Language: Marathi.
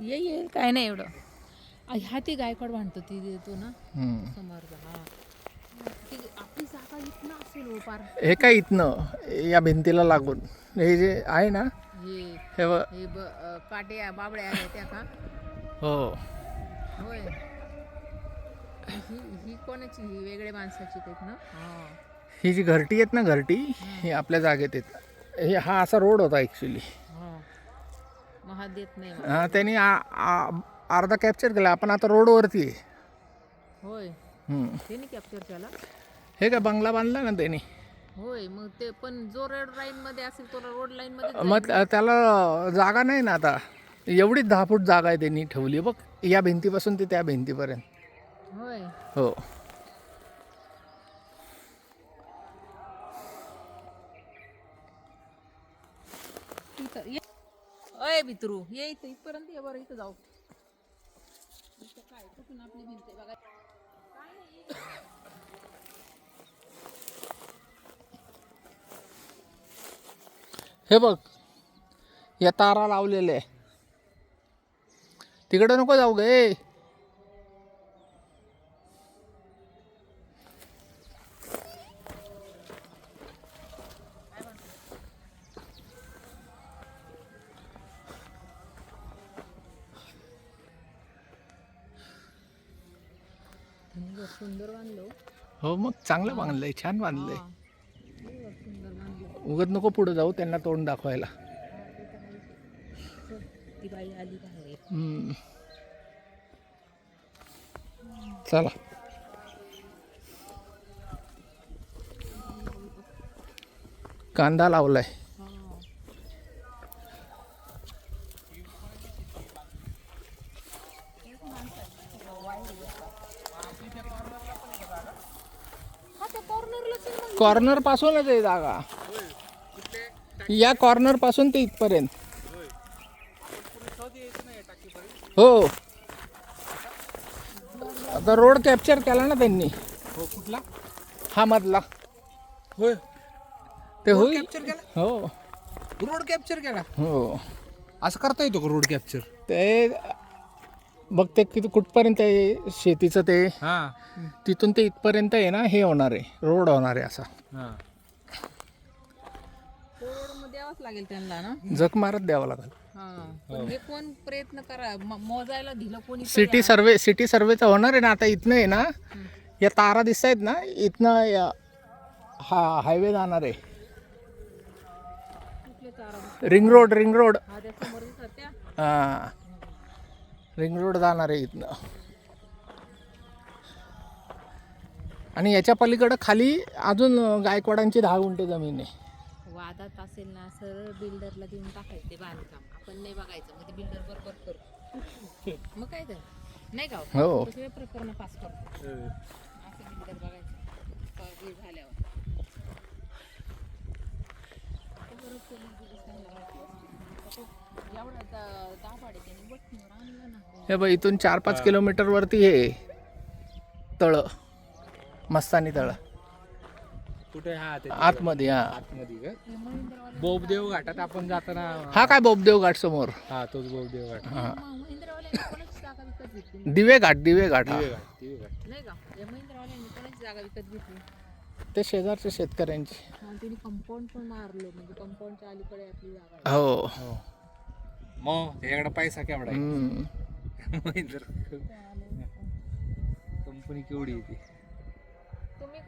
ये ये काय नाही एवढं. आ, ह्या ती गायकवाड भांडतो ती देतो ना. हम्म. हा. ती आपली जागा इथनं असेल हो पार. हे काय इथनं? या भिंतीला लागून. हे जे आहे ना हे हे हे ब अ, काटे बाबड्या आहेत त्या का? हो. होय. ही ही कोणाची? ही वेगळ्या माणसाची आहेत ना? हा. ही जी घरटी आहेत ना घरटी ही. आपल्या जागेत येत हे हा असा रोड होता ॲक्च्युली हा त्यांनी आ- आ- अर्धा कॅप्चर केला. आपण आता रोडवरती आहे. होय. हम्म. ते नाही कॅप्चर केला? हे काय बंगला बांधला ना त्यांनी? होय मग ते पण जो रोड लाईन मध्ये असेल तो रोड लाईन मध्ये मग त्या- त्याला जागा नाही ना आता. एवढीच दहा फूट जागा आहे त्यांनी ठेवली. बघ या भिंतीपासून ते त्या भिंतीपर्यंत. होय. हो. इथं ये भितरू ये इथं इथपर्यंत ये बरं इथं जाऊ. इथं काय कुठून आपली भिंत आहे बघा. हे बघ या तारा लावलेल्या आहे. तिकडं नको जाऊ गे सुंदर बांधलो. हो मग चांगलं बांधलंय छान बांधलंय. सुंदर बांधलो. उगत नको पुढे जाऊ त्यांना तोंड दाखवायला. ती बाई आली बाहेर. हम्म. चला. कांदा लावलाय. हा. कॉर्नर पासूनच आहे जागा. या कॉर्नरपासून ते इथपर्यंत. हो. आता रोड कॅप्चर केला ना त्यांनी. हो कुठला? हा मधला. होय. ते होईल. कॅप्चर केला? हो. रोड कॅप्चर केला? हो. असं करता येतो का रोड कॅप्चर ते बघ ते किती कुठपर्यंत आहे? शेतीचं ते? हा. तिथून ते इथपर्यंत आहे ना? हे होणार आहे. रोड होणार आहे असा. हा. रोडमध्ये द्यावाच लागेल त्यांना ना? जग मारत द्यावं लागेल. हा. पण हे कोण प्रयत्न करा? म- मोजायला दिलं कोणी सिटी सर्वे सिटी सर्वेचं होणार आहे ना? आता इथनं आहे ना? या तारा दिसत आहेत ना? इथनं या- हा हायवे जाणार आहे. कुठले चारा रिंग रोड रिंग रोड. हा त्या समोर दिसतात त्या. हां. रिंग रोड जाणार आहे इथनं. आणि याच्या पलीकडं खाली अजून गायकवाडांची दहा गुंठे जमीन आहे. वादात असेल ना सरळ बिल्डरला देऊन टाकायचं ते बांधकाम. आपण नाही बघायचं मग ते बिल्डर बरोबर करू. मग काय तर. नाही का हो. प्रकरण पास करतो असं बिल्डर बघायचं का हे झाल्यावर तो बरं पोलीस बिलीस त्यांना माहिती असतं. तो एवढा दा- दाभाडे त्यांनी वठणीवर आणलं ना हे बघ इथून चार पाच किलोमीटरवरती हे. तळ. मस्तानी तळ. कुठे? हा ते आतमध्ये हा. आतमध्ये का? बोबदेव घाटात आपण जाताना हा काय बोबदेव घाट समोर? हा तोच बोबदेव घाट. हा. महिंद्रावाल्यांनी कोणाची जागा विकत घेतली? दिवे घाट दिवे घाट. हा दिवे घाट दिवे घाट. नाही का? या महिंद्रावाल्यांनी कोणाची जागा विकत घेतली? ते शेजारच्या शेतकऱ्यांची. त्यांनी कंपाऊंड पण मारलं म्हणजे कंपाऊंडच्या अलीकडे आपली जागा. हो. हो. मग त्याच्याकडे पैसा केवढा आहे. कंपनी केवढी आहे ती